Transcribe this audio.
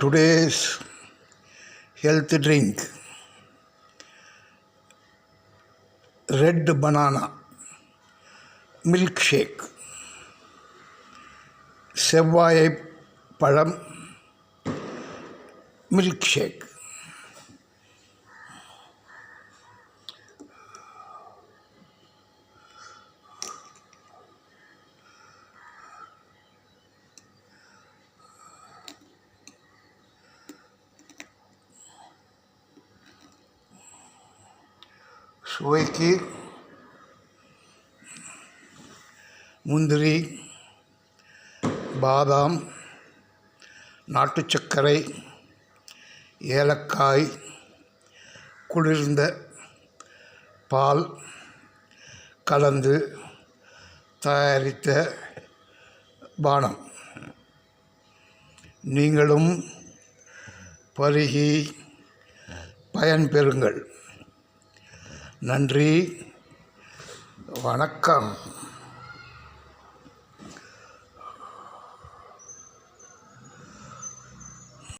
today's health drink red banana milkshake செவ்வாழை பழம் milk சுவைக்கு முந்திரி பாதாம் நாட்டு சர்க்கரை ஏலக்காய் குளிர்ந்த பால் கலந்து தயாரித்த பானம். நீங்களும் பருகி பயன்பெறுங்கள். நன்றி. வணக்கம்.